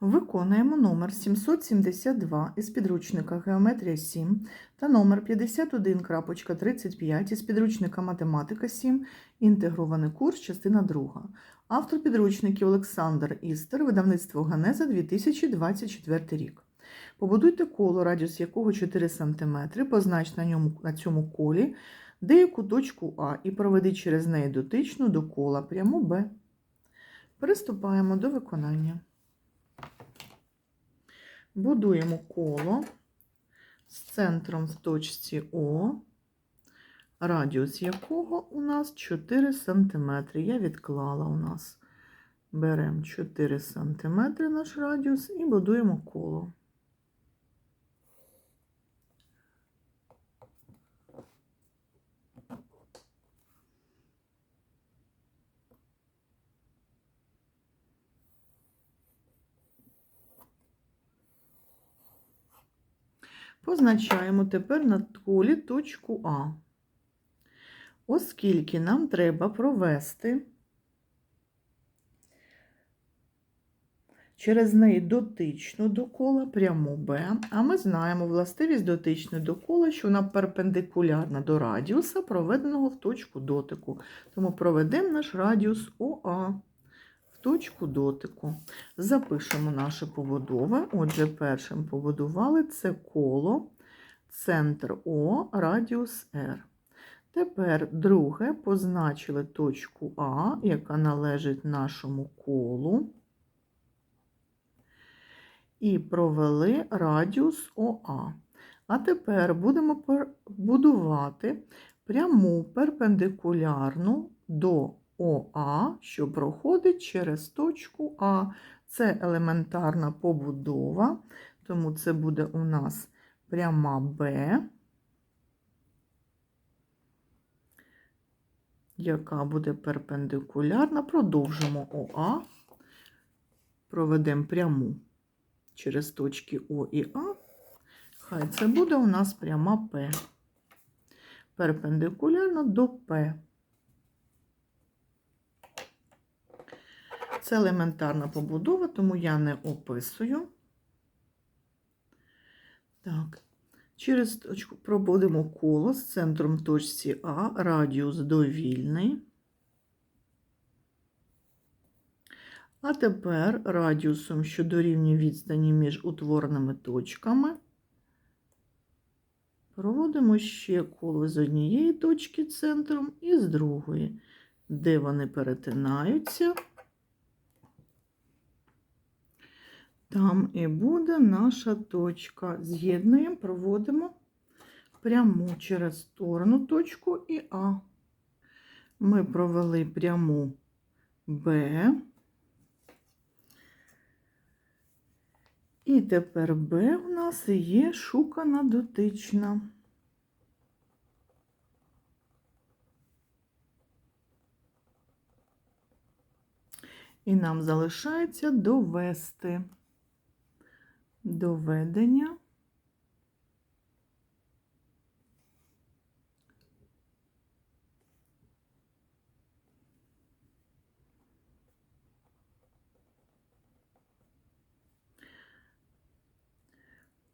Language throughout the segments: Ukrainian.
Виконуємо номер 772 із підручника Геометрія 7 та номер 51.35 із підручника Математика 7, інтегрований курс, частина 2. Автор підручників Олександр Істер, видавництво Ганеза 2024 рік. Побудуйте коло, радіус якого 4 см, познач на, ньому, на цьому колі деяку точку А і проведи через неї дотичну до кола пряму Б. Приступаємо до виконання. Будуємо коло з центром в точці О, радіус якого у нас 4 см. Я відклала у нас. Беремо 4 см наш радіус і будуємо коло. Позначаємо тепер на колі точку А. Оскільки нам треба провести через неї дотичну до кола пряму Б, а ми знаємо властивість дотичної до кола, що вона перпендикулярна до радіуса, проведеного в точку дотику. Тому проведемо наш радіус ОА точку дотику. Запишемо наше побудове. Отже, першим побудували це коло, центр О, радіус R. Тепер друге позначили точку А, яка належить нашому колу, і провели радіус ОА. А тепер будемо будувати пряму перпендикулярну до ОА, що проходить через точку А. Це елементарна побудова, тому це буде у нас пряма Б, яка буде перпендикулярна. Продовжимо ОА, проведемо пряму через точки О і А. Хай це буде у нас пряма П. Перпендикулярно до П. Це елементарна побудова, тому я не описую. Так, через точку проводимо коло з центром точці А, радіус довільний. А тепер радіусом, що дорівнює відстані між утвореними точками, проводимо ще коло з однієї точки центром і з другої, де вони перетинаються. Там і буде наша точка. З'єднуємо, проводимо пряму через сторону точку і А. Ми провели пряму Б. І тепер Б у нас є шукана дотична. І нам залишається довести доведення.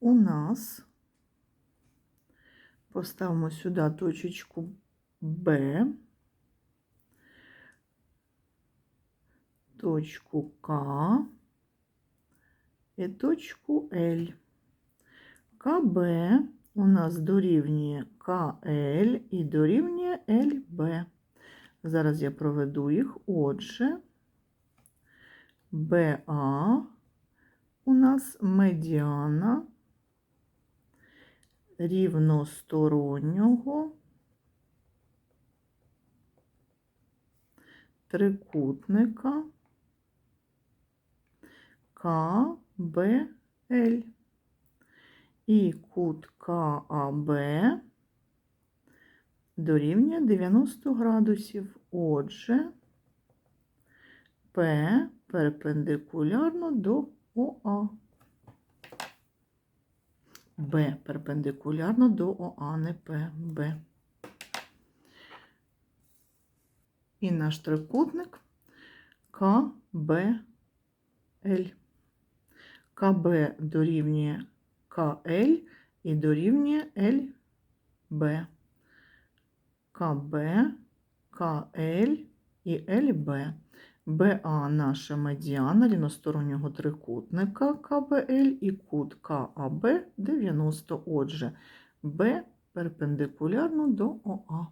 У нас поставимо сюди точечку Б, точку К і точку L. КБ у нас дорівнює КЛ і дорівнює ЛБ. Зараз я проведу їх. Отже, БА у нас медіана рівностороннього трикутника КБЛ. І кут КАБ дорівнює 90 градусів. Отже, П перпендикулярно до ОА. Б перпендикулярно до ОА, не П, Б. І наш трикутник КБЛ. КБ дорівнює КЛ і дорівнює ЛБ. КБ, КЛ і ЛБ. БА наша медіана рівностороннього трикутника КБЛ і кут КАБ 90. Отже, Б перпендикулярно до ОА.